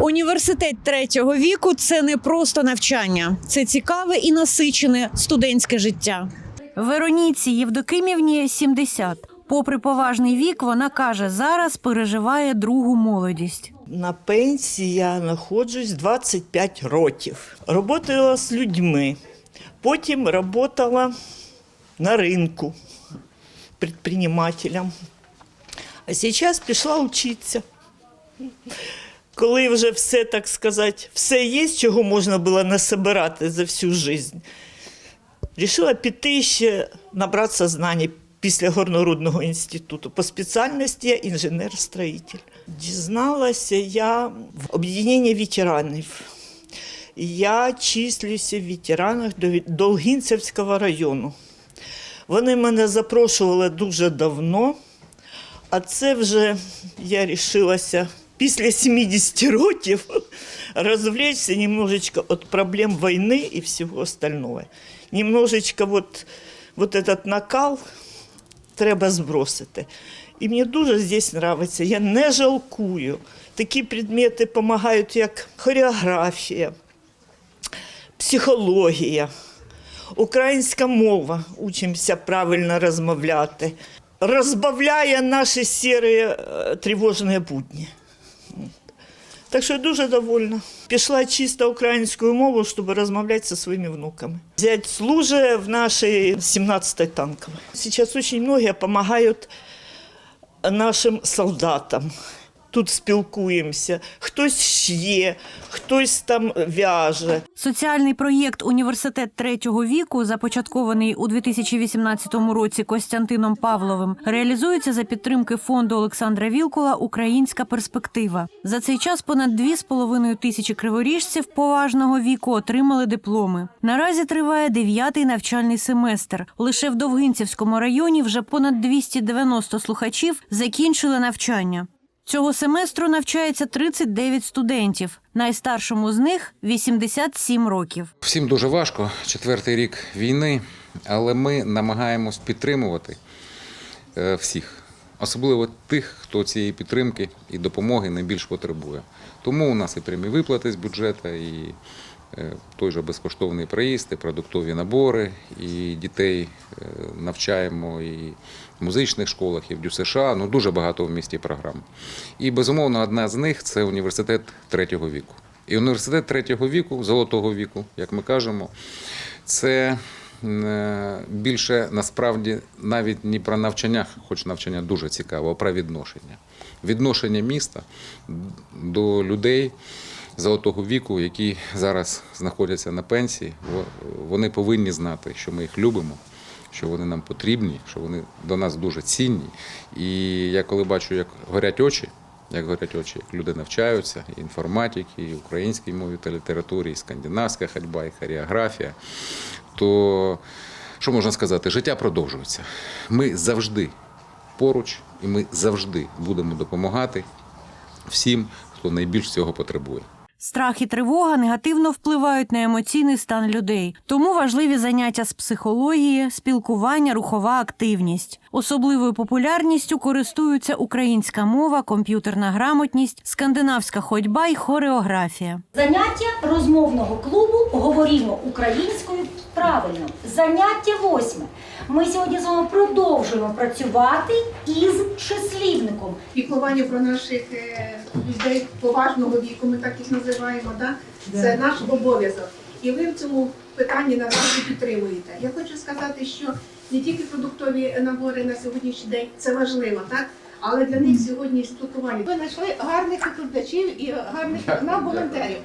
Університет третього віку це не просто навчання, це цікаве і насичене студентське життя. Вероніці Євдокимівні 70. Попри поважний вік, вона каже, зараз переживає другу молодість. На пенсії я знаходжусь 25 років. Работала з людьми. Потім працювала на ринку предпринимателем. А зараз пішла вчитися. Коли вже все, так сказати, все є, чого можна було насобирати за всю життя. Рішила піти ще набратися знань після Горнорудного інституту. По спеціальності я інженер-строїтель. Дізналася я в об'єднанні ветеранів. Я числюся в ветеранах Долгінцевського району. Вони мене запрошували дуже давно, а це вже я рішилася після 70 років розвлечься немножечко від проблем війни і всього остального. Немножечко вот, вот этот накал треба збросити. І мені дуже здесь подобається. Я не жалкую. Такі предмети допомагають, як хореографія, психологія, українська мова. Учимося правильно розмовляти. Розбавляє наші сірі е, тривожні будні. Так що я дуже довольна. Пішла чисто українською мовою, щоб розмовляти зі своїми внуками. Зять служить в нашій 17-й танковій. Зараз дуже багато допомагають нашим солдатам. Тут спілкуємося. Хтось шє, хтось там в'яже. Соціальний проєкт Університет третього віку, започаткований у 2018 році Костянтином Павловим, реалізується за підтримки фонду Олександра Вілкула Українська перспектива. За цей час понад 2,5 тисячі криворіжців поважного віку отримали дипломи. Наразі триває дев'ятий навчальний семестр. Лише в Довгинцівському районі вже понад 290 слухачів закінчили навчання. Цього семестру навчається 39 студентів. Найстаршому з них 87 років. Всім дуже важко, четвертий рік війни, але ми намагаємось підтримувати е, всіх, особливо тих, хто цієї підтримки і допомоги найбільш потребує. Тому у нас і прямі виплати з бюджету, і той же безкоштовний проїзд, і продуктові набори, і дітей е, навчаємо і в музичних школах, і в ДЮСШ, ну дуже багато в місті програм. І безумовно, одна з них це університет третього віку. І університет третього віку, золотого віку, як ми кажемо, це е, більше насправді навіть не про навчання, хоч навчання дуже цікаво, а про відношення. Відношення міста до людей золотого віку, які зараз знаходяться на пенсії. Во- Вони повинні знати, що ми їх любимо. Що вони нам потрібні, що вони до нас дуже цінні. І я коли бачу, як горять очі, як горять очі, як люди навчаються, і інформатики, і українській мові та літературі, і скандинавська ходьба, і хореографія, то що можна сказати? Життя продовжується. Ми завжди поруч, і ми завжди будемо допомагати всім, хто найбільш цього потребує. Страх і тривога негативно впливають на емоційний стан людей. Тому важливі заняття з психології, спілкування, рухова активність. Особливою популярністю користуються українська мова, комп'ютерна грамотність, скандинавська ходьба і хореографія. Заняття розмовного клубу говоримо українською правильно. Заняття восьме. Ми сьогодні з вами продовжуємо працювати із числівником. піклування про наших е, людей поважного віку, ми так їх називаємо, да? це наш обов'язок. І ви в цьому питанні наразі підтримуєте. Я хочу сказати, що не тільки продуктові набори на сьогоднішній день це важливо, так? Але для них сьогодні спілкування. Ви знайшли гарних викладачів і гарних нам волонтерів.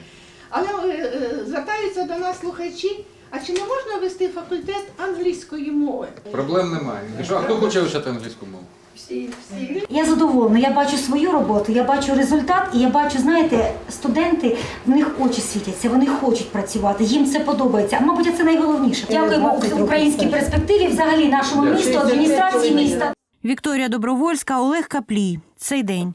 Але е, е, звертаються до нас слухачі. А чи не можна вести факультет англійської мови? Проблем немає. Що, а хто хоче вивчати англійську мову? Всі, всі. Я задоволена, я бачу свою роботу, я бачу результат, і я бачу, знаєте, студенти, в них очі світяться, вони хочуть працювати, їм це подобається. А мабуть, це найголовніше. Дякуємо українській перспективі, взагалі нашому місту, адміністрації міста. Вікторія Добровольська, Олег Каплій. Цей день.